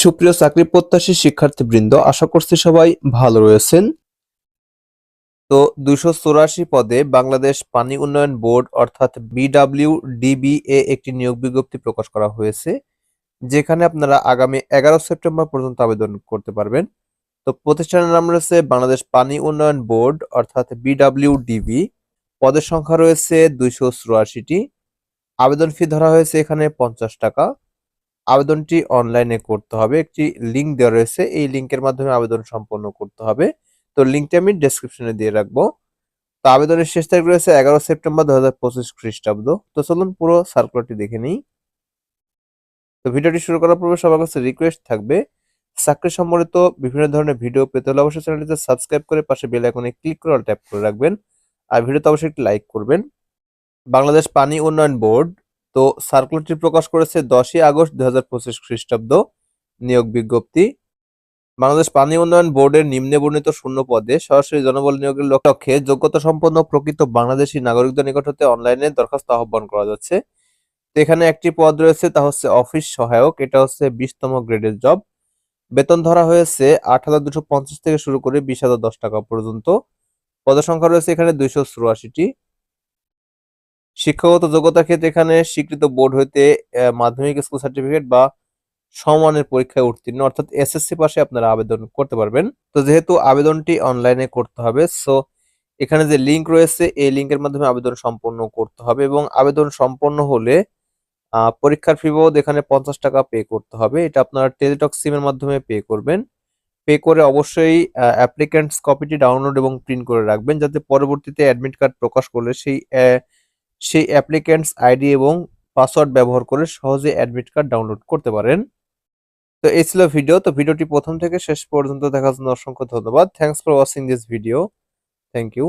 সুপ্রিয় চাকরি প্রত্যাশী শিক্ষার্থীবৃন্দ, আশা করছি সবাই ভালো রয়েছেন। তো দুইশো পদে বাংলাদেশ পানি উন্নয়ন বোর্ড অর্থাৎ বিডাব্লিউ ডিবিএ একটি নিয়োগ বিজ্ঞপ্তি প্রকাশ করা হয়েছে, যেখানে আপনারা আগামী এগারো সেপ্টেম্বর পর্যন্ত আবেদন করতে পারবেন। তো প্রতিষ্ঠানের নাম রয়েছে বাংলাদেশ পানি উন্নয়ন বোর্ড অর্থাৎ বিডাব্লিউ ডিবি পদের সংখ্যা রয়েছে দুইশো চুরাশিটি। আবেদন ফি ধরা হয়েছে এখানে পঞ্চাশ টাকা। আবেদনটি অনলাইনে করতে হবে। একটি লিংক দেওয়া রয়েছে। এই লিংকের মাধ্যমে আবেদন সম্পন্ন করতে হবে। তো লিঙ্কটি আমি ডেসক্রিপশনে দিয়ে রাখব। তো আবেদনের শেষ তারিখ রয়েছে এগারো সেপ্টেম্বর দু হাজার পঁচিশ খ্রিস্টাব্দ। তো চলুন পুরো সার্কুলারটি দেখে নিই। তো ভিডিওটি শুরু করার পূর্বে সবার কাছে রিকোয়েস্ট থাকবে, চাকরি সম্বলিত বিভিন্ন ধরনের ভিডিও পেতে হলে অবশ্যই চ্যানেলটিতে সাবস্ক্রাইব করে পাশে বেল আইকনে ক্লিক করে ট্যাপ করে রাখবেন। আর ভিডিওতে অবশ্যই একটি লাইক করবেন। বাংলাদেশ পানি উন্নয়ন বোর্ড তো সার্কুলারটি প্রকাশ করেছে দশই আগস্ট হাজার পঁচিশ খ্রিস্টাব্দ। নিয়োগ বিজ্ঞপ্তি। বাংলাদেশ পানি উন্নয়ন বোর্ডের নিম্নে বর্ণিত শূন্য পদে সরাসরি জনবল নিয়োগের লক্ষ্যে যোগ্যতা সম্পন্ন প্রকৃত বাংলাদেশি নাগরিকদের নিকট হতে অনলাইনে দরখাস্ত আহ্বান করা যাচ্ছে। তো এখানে একটি পদ রয়েছে, তা হচ্ছে অফিস সহায়ক। এটা হচ্ছে বিশতম গ্রেডের জব। বেতন ধরা হয়েছে আট হাজার দুশো পঞ্চাশ থেকে শুরু করে বিশ হাজার দশ টাকা পর্যন্ত। পদের সংখ্যা রয়েছে এখানে দুইশো চুরাশিটি। শিক্ষাগত যোগ্যতার ক্ষেত্রে এখানে স্বীকৃত বোর্ড হইতে মাধ্যমিক স্কুল সার্টিফিকেট বা সমমানের পরীক্ষায় উত্তীর্ণ, অর্থাৎ এসএসসি পাশে আপনারা আবেদন করতে পারবেন। তো যেহেতু আবেদনটি অনলাইনে করতে হবে, সো এখানে যে লিঙ্ক রয়েছে, এই লিঙ্কের মাধ্যমে আবেদন সম্পন্ন করতে হবে এবং আবেদন সম্পন্ন হলে পরীক্ষার ফি বাবদ এখানে পঞ্চাশ টাকা পে করতে হবে। এটা আপনারা টেলিটক সিমের মাধ্যমে পে করবেন। পে করে অবশ্যই অ্যাপ্লিক্যান্টস কপিটি ডাউনলোড এবং প্রিন্ট করে রাখবেন, যাতে পরবর্তীতে অ্যাডমিট কার্ড প্রকাশ করলে সেই সেই অ্যাপ্লিক্যান্টস আইডি এবং পাসওয়ার্ড ব্যবহার করে সহজে অ্যাডমিট কার্ড ডাউনলোড করতে পারেন। তো এই ছিল ভিডিও তো ভিডিওটি প্রথম থেকে শেষ পর্যন্ত দেখার জন্য অসংখ্য ধন্যবাদ। Thanks for watching this video thank you